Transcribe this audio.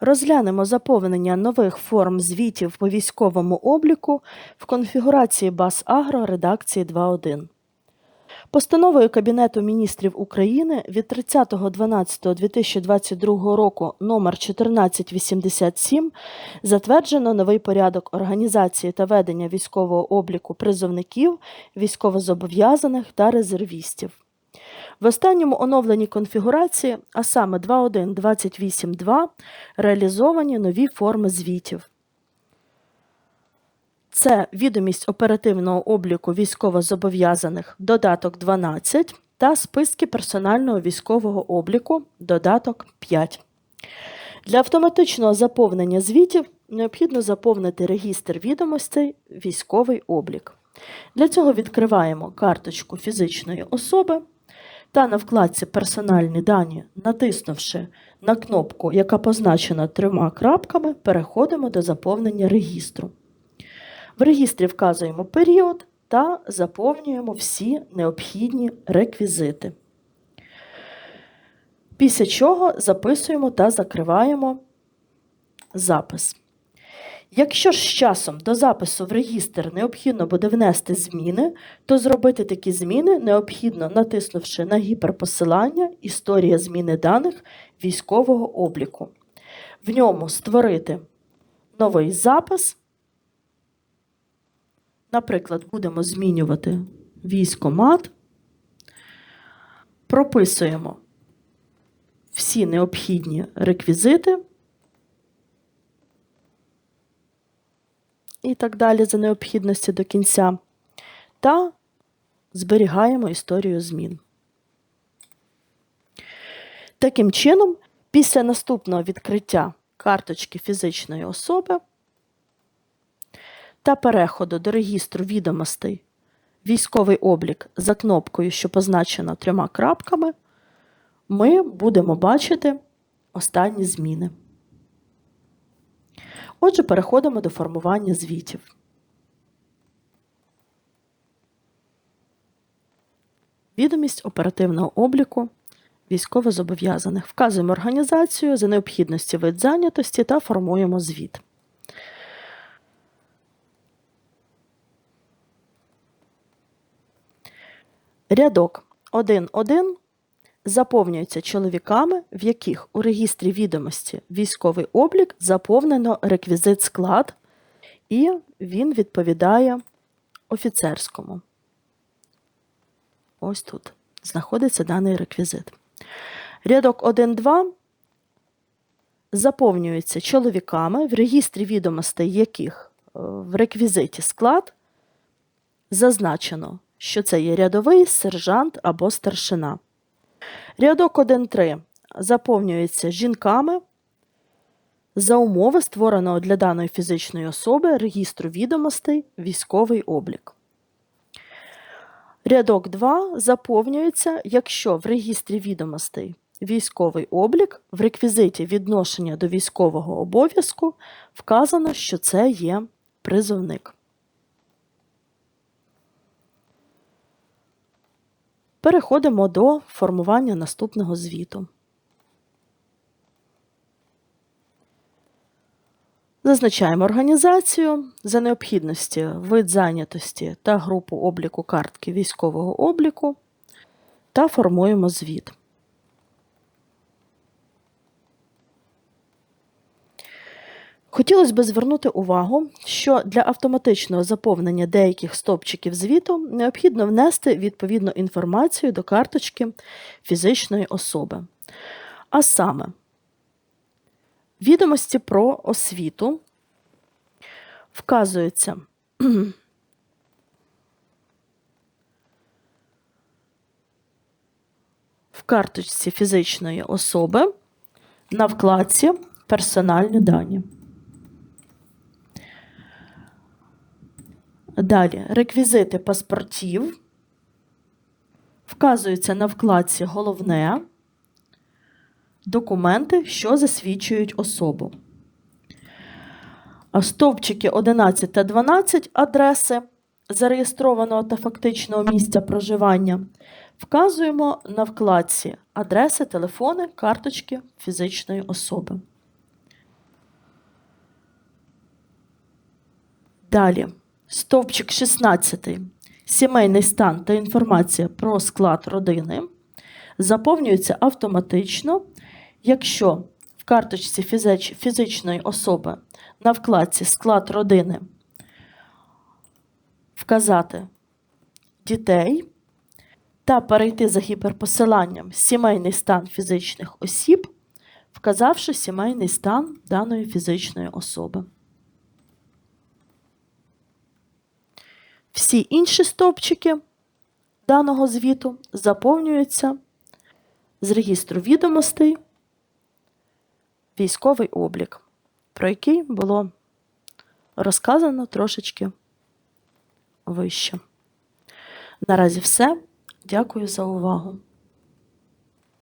Розглянемо заповнення нових форм звітів по військовому обліку в конфігурації БАС Агро редакції 2.1. Постановою Кабінету міністрів України від 30.12.2022 року номер 1487 затверджено новий порядок організації та ведення військового обліку призовників, військовозобов'язаних та резервістів. В останньому оновленні конфігурації, а саме 2.1.28.2, реалізовані нові форми звітів. Це відомість оперативного обліку військовозобов'язаних додаток 12 та списки персонального військового обліку додаток 5. Для автоматичного заповнення звітів необхідно заповнити регістр відомостей військовий облік. Для цього відкриваємо карточку фізичної особи та на вкладці Персональні дані, натиснувши на кнопку, яка позначена трьома крапками, переходимо до заповнення регістру. В регістрі вказуємо період та заповнюємо всі необхідні реквізити. Після чого записуємо та закриваємо запис. Якщо ж з часом до запису в регістр необхідно буде внести зміни, то зробити такі зміни необхідно, натиснувши на гіперпосилання Історія зміни даних військового обліку. В ньому створити новий запис. Наприклад, будемо змінювати військомат, прописуємо всі необхідні реквізити. І так далі за необхідності до кінця, та зберігаємо історію змін. Таким чином, після наступного відкриття карточки фізичної особи та переходу до регістру відомостей військовий облік за кнопкою, що позначена трьома крапками, ми будемо бачити останні зміни. Отже, переходимо до формування звітів. Відомість оперативного обліку військовозобов'язаних. Вказуємо організацію за необхідності вид зайнятості та формуємо звіт. Рядок 1.1 заповнюється чоловіками, в яких у регістрі відомості військовий облік заповнено реквізит склад, і він відповідає офіцерському. Ось тут знаходиться даний реквізит. Рядок 1.2 заповнюється чоловіками, в регістрі відомостей яких е, в реквізиті склад зазначено, що це є рядовий, сержант або старшина. Рядок 1.3 заповнюється жінками за умови створеного для даної фізичної особи регістру відомостей військовий облік. Рядок 2 заповнюється, якщо в регістрі відомостей військовий облік в реквізиті відношення до військового обов'язку вказано, що це є призовник. Переходимо до формування наступного звіту. Зазначаємо організацію за необхідності вид зайнятості та групу обліку картки військового обліку та формуємо звіт. Хотілося б звернути увагу, що для автоматичного заповнення деяких стопчиків звіту необхідно внести відповідну інформацію до карточки фізичної особи. А саме, відомості про освіту вказуються в карточці фізичної особи на вкладці Персональні дані. Далі реквізити паспортів. Вказуються на вкладці Головне документи, що засвідчують особу. Стовпчики 11 та 12 адреси зареєстрованого та фактичного місця проживання. Вказуємо на вкладці адреси, телефони, карточки фізичної особи. Далі стовпчик 16. Сімейний стан та інформація про склад родини заповнюється автоматично, якщо в карточці фізич- фізичної особи на вкладці склад родини вказати дітей та перейти за гіперпосиланням сімейний стан фізичних осіб, вказавши сімейний стан даної фізичної особи. Всі інші стовпчики даного звіту заповнюються з регістру відомостей військовий облік, про який було розказано трошечки вище. Наразі все. Дякую за увагу.